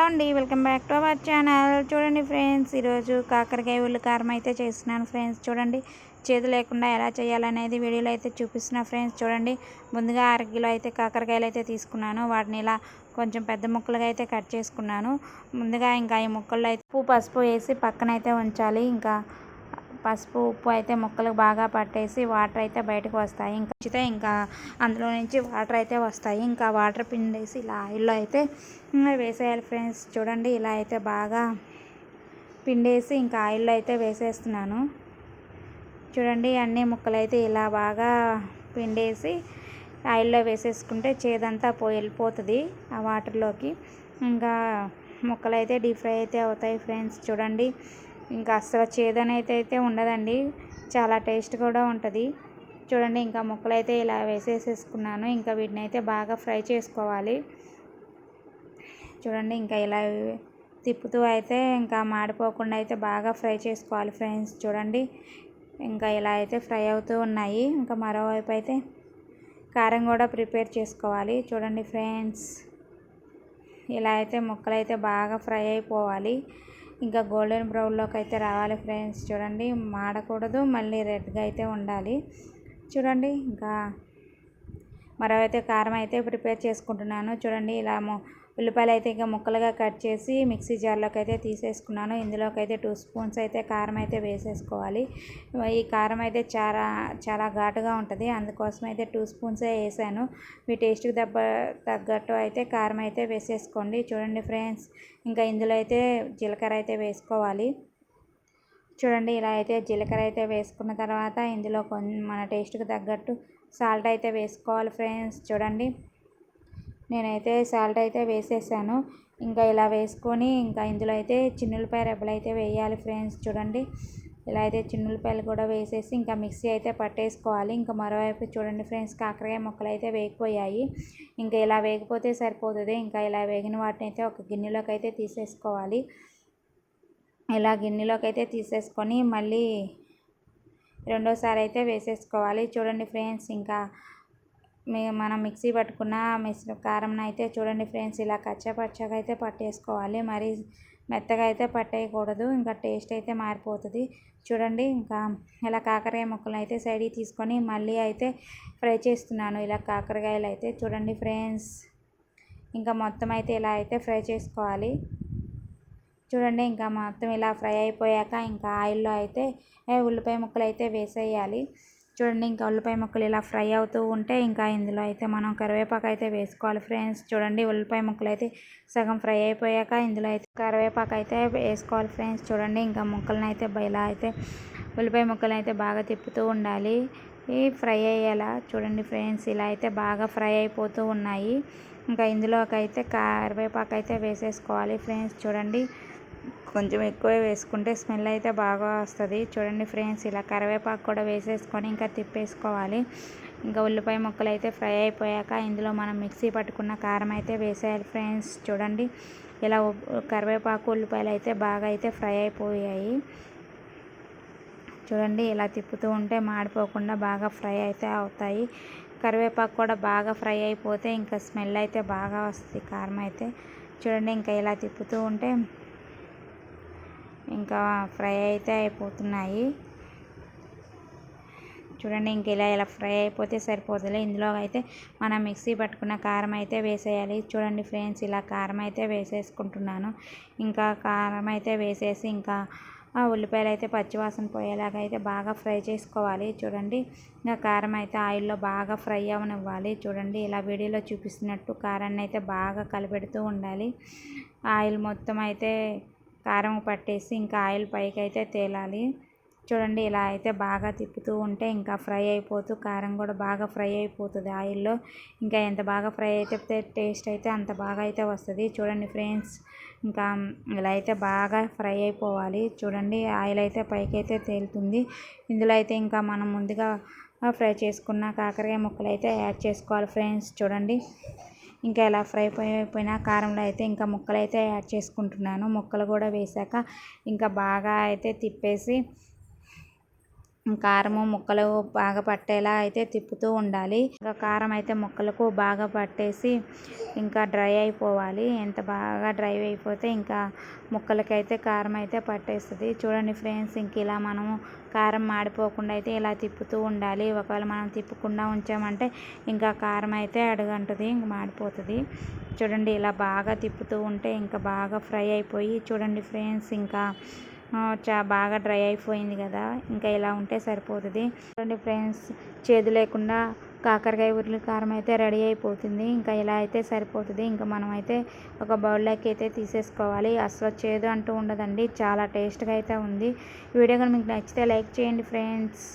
Hello అండి welcome back to our channel. చూడండి friends ఈరోజు కాకరకాయ ఉల్లి కారం అయితే చేస్తున్నాను ఫ్రెండ్స్. చూడండి చేతి లేకుండా ఎలా చేయాలనేది వీడియోలో అయితే చూపిస్తున్నా ఫ్రెండ్స్. చూడండి ముందుగా అర కిలో అయితే కాకరకాయలు అయితే తీసుకున్నాను. వాటిని ఇలా కొంచెం పెద్ద ముక్కలుగా అయితే కట్ చేసుకున్నాను. ముందుగా ఇంకా ఈ ముక్కల్లో అయితే పసుపు వేసి పక్కన అయితే ఉంచాలి. ఇంకా పసుపు ఉప్పు అయితే ముక్కలకు బాగా పట్టేసి వాటర్ అయితే బయటకు వస్తాయి. ఇంకా ఉంచితే ఇంకా అందులో నుంచి వాటర్ అయితే వస్తాయి. ఇంకా వాటర్ పిండేసి ఇలా ఆయిల్లో అయితే వేసేయాలి ఫ్రెండ్స్. చూడండి ఇలా అయితే బాగా పిండేసి ఇంకా ఆయిల్లో అయితే వేసేస్తున్నాను. చూడండి అన్ని ముక్కలు అయితే ఇలా బాగా పిండేసి ఆయిల్లో వేసేసుకుంటే చేదంతా పోయి వెళ్ళిపోతుంది ఆ వాటర్లోకి. ఇంకా ముక్కలు అయితే డీప్ ఫ్రై అయితే అవుతాయి ఫ్రెండ్స్. చూడండి ఇంకా అస్సలు చేదనైతే అయితే ఉండదండి. చాలా టేస్ట్ కూడా ఉంటుంది. చూడండి ఇంకా ముక్కలు అయితే ఇలా వేసేసేసుకున్నాను. ఇంకా వీటిని అయితే బాగా ఫ్రై చేసుకోవాలి. చూడండి ఇంకా ఇలా తిప్పుతూ అయితే ఇంకా మాడిపోకుండా అయితే బాగా ఫ్రై చేసుకోవాలి ఫ్రెండ్స్. చూడండి ఇంకా ఇలా అయితే ఫ్రై అవుతూ ఉన్నాయి. ఇంకా మరోవైపు అయితే కారం కూడా ప్రిపేర్ చేసుకోవాలి. చూడండి ఫ్రెండ్స్ ఇలా అయితే ముక్కలు అయితే బాగా ఫ్రై అయిపోవాలి. ఇంకా గోల్డెన్ బ్రౌన్లోకి అయితే రావాలి ఫ్రెండ్స్. చూడండి మాడకూడదు మళ్ళీ రెడ్గా అయితే ఉండాలి. చూడండి ఇంకా మరోవైతే కారం అయితే ప్రిపేర్ చేసుకుంటున్నాను. చూడండి ఇలా ఉల్లిపాయలు అయితే ఇంకా ముక్కలుగా కట్ చేసి మిక్సీ జార్లోకి అయితే తీసేసుకున్నాను. ఇందులోకి అయితే టూ స్పూన్స్ అయితే కారం అయితే వేసేసుకోవాలి. ఈ కారం అయితే చాలా చాలా ఘాటుగా ఉంటుంది. అందుకోసం అయితే టూ స్పూన్సే వేసాను. మీ టేస్ట్కి దెబ్బ తగ్గట్టు అయితే కారం అయితే వేసేసుకోండి. చూడండి ఫ్రెండ్స్ ఇంకా ఇందులో అయితే జీలకర్ర అయితే వేసుకోవాలి. చూడండి ఇలా అయితే జీలకర్ర అయితే వేసుకున్న తర్వాత ఇందులో కొన్ని మన టేస్ట్కి తగ్గట్టు సాల్ట్ అయితే వేసుకోవాలి ఫ్రెండ్స్. చూడండి. నేనైతే సాల్ట్ అయితే వేసేసాను. ఇంకా ఇలా వేసుకొని ఇంకా ఇందులో అయితే చిన్నులపాయ రెబ్బలు అయితే వేయాలి ఫ్రెండ్స్. చూడండి. ఇలా అయితే చిన్నులపాయలు కూడా వేసేసి ఇంకా మిక్సీ అయితే పట్టేసుకోవాలి. ఇంకా మరోవైపు చూడండి ఫ్రెండ్స్ కాకరకాయ ముక్కలు అయితే వేగిపోయాయి. ఇంకా ఇలా వేగిపోతే సరిపోతుంది. ఇంకా ఇలా వేగిన వాటిని అయితే ఒక గిన్నెలోకి అయితే తీసేసుకోవాలి. ఇలా గిన్నెలోకి అయితే తీసేసుకొని మళ్ళీ రెండోసారి అయితే వేసేసుకోవాలి. చూడండి ఫ్రెండ్స్ ఇంకా మనం మిక్సీ పట్టుకున్న మిశ్ర కారం అయితే చూడండి ఫ్రెండ్స్ ఇలా కచ్చపచ్చగా అయితే పట్టేసుకోవాలి. మరి మెత్తగా అయితే పట్టేయకూడదు. ఇంకా టేస్ట్ అయితే మారిపోతుంది. చూడండి ఇంకా ఇలా కాకరకాయ ముక్కలు అయితే సైడ్కి తీసుకొని మళ్ళీ అయితే ఫ్రై చేస్తున్నాను. ఇలా కాకరకాయలు అయితే చూడండి ఫ్రెండ్స్. ఇంకా మొత్తం అయితే ఇలా అయితే ఫ్రై చేసుకోవాలి. చూడండి ఇంకా మొత్తం ఇలా ఫ్రై అయిపోయాక ఇంకా ఆయిల్లో అయితే ఉల్లిపాయ ముక్కలు అయితే వేసేయాలి. చూడండి ఇంకా ఉల్లిపాయ ముక్కలు ఇలా ఫ్రై అవుతూ ఉంటే ఇంకా ఇందులో అయితే మనం కరివేపాకు అయితే వేసుకోవాలి ఫ్రెండ్స్. చూడండి ఉల్లిపాయ ముక్కలు అయితే సగం ఫ్రై అయిపోయాక ఇందులో అయితే కరివేపాకు అయితే వేసుకోవాలి ఫ్రెండ్స్. చూడండి ఇంకా ముక్కలను అయితే ఇలా అయితే ఉల్లిపాయ ముక్కలు అయితే బాగా తిప్పుతూ ఉండాలి. ఈ ఫ్రై అయ్యేలా చూడండి ఫ్రెండ్స్ ఇలా అయితే బాగా ఫ్రై అయిపోతూ ఉన్నాయి. ఇంకా ఇందులోకి అయితే కరివేపాకు అయితే వేసేసుకోవాలి ఫ్రెండ్స్. చూడండి కొంచెం ఎక్కువ వేసుకుంటే స్మెల్ అయితే బాగా వస్తుంది. చూడండి ఫ్రెండ్స్ ఇలా కరివేపాకు కూడా వేసేసుకొని ఇంకా తిప్పేసుకోవాలి. ఇంకా ఉల్లిపాయ ముక్కలు అయితే ఫ్రై అయిపోయాక ఇందులో మనం మిక్సీ పట్టుకున్న కారం అయితే వేసేయాలి ఫ్రెండ్స్. చూడండి ఇలా కరివేపాకు ఉల్లిపాయలు అయితే బాగా అయితే ఫ్రై అయిపోయాయి. చూడండి ఇలా తిప్పుతూ ఉంటే మాడిపోకుండా బాగా ఫ్రై అయితే అవుతాయి. కరివేపాకు కూడా బాగా ఫ్రై అయిపోతే ఇంకా స్మెల్ అయితే బాగా వస్తుంది కారం అయితే. చూడండి ఇంకా ఇలా తిప్పుతూ ఉంటే ఇంకా ఫ్రై అయితే అయిపోతున్నాయి. చూడండి ఇంక ఇలా ఇలా ఫ్రై అయిపోతే సరిపోతుంది ఇందులో అయితే మనం మిక్సీ పట్టుకున్న కారం అయితే వేసేయాలి. చూడండి ఫ్రెండ్స్ ఇలా కారం అయితే వేసేసుకుంటున్నాను. ఇంకా కారం అయితే వేసేసి ఇంకా ఉల్లిపాయలు అయితే పచ్చివాసన పోయేలాగా అయితే బాగా ఫ్రై చేసుకోవాలి. చూడండి ఇంకా కారం అయితే ఆయిల్లో బాగా ఫ్రై అవనివ్వాలి. చూడండి ఇలా వీడియోలో చూపిస్తున్నట్టు కారాన్ని అయితే బాగా కలిపెడుతూ ఉండాలి. ఆయిల్ మొత్తం అయితే కారం పట్టేసి ఇంకా ఆయిల్ పైకి అయితే తేలాలి. చూడండి ఇలా అయితే బాగా తిప్పుతూ ఉంటే ఇంకా ఫ్రై అయిపోతూ కారం కూడా బాగా ఫ్రై అయిపోతుంది ఆయిల్లో. ఇంకా ఎంత బాగా ఫ్రై అయితే టేస్ట్ అయితే అంత బాగా అయితే వస్తుంది. చూడండి ఫ్రెండ్స్ ఇంకా ఇలా అయితే బాగా ఫ్రై అయిపోవాలి. చూడండి ఆయిల్ అయితే పైకి అయితే తేలుతుంది. ఇందులో అయితే ఇంకా మనం ముందుగా ఫ్రై చేసుకున్న కాకరకాయ ముక్కలు అయితే యాడ్ చేసుకోవాలి ఫ్రెండ్స్. చూడండి. ఇంకా ఇలా ఫ్రై అయిపోయిన కారంలో అయితే ఇంకా ముక్కలు అయితే యాడ్ చేసుకుంటున్నాను. ముక్కలు కూడా వేసాక ఇంకా బాగా అయితే తిప్పేసి కారము ముక్కలు బాగా పట్టేలా అయితే తిప్పుతూ ఉండాలి. ఇంకా కారం అయితే ముక్కలకు బాగా పట్టేసి ఇంకా డ్రై అయిపోవాలి. ఎంత బాగా డ్రై అయిపోతే ఇంకా ముక్కలకైతే కారం అయితే పట్టేస్తుంది. చూడండి ఫ్రెండ్స్ ఇంక ఇలా మనము కారం మాడిపోకుండా అయితే ఇలా తిప్పుతూ ఉండాలి. ఒకవేళ మనం తిప్పకుండా ఉంచామంటే ఇంకా కారం అయితే అడుగంటుంది ఇంక మాడిపోతుంది. చూడండి ఇలా బాగా తిప్పుతూ ఉంటే ఇంకా బాగా ఫ్రై అయిపోయి చూడండి ఫ్రెండ్స్ ఇంకా చా బాగా డ్రై అయిపోయింది కదా. ఇంకా ఇలా ఉంటే సరిపోతుంది. చూడండి ఫ్రెండ్స్ చేదు లేకుండా కాకరకాయ ఉర్లి కారం అయితే రెడీ అయిపోతుంది. ఇంకా ఇలా అయితే సరిపోతుంది. ఇంకా మనం అయితే ఒక బౌల్లోకి అయితే తీసేసుకోవాలి. అసలు చేదు అంటూ ఉండదండి. చాలా టేస్ట్గా అయితే ఉంది. వీడియో కనుక మీకు నచ్చితే లైక్ చేయండి ఫ్రెండ్స్.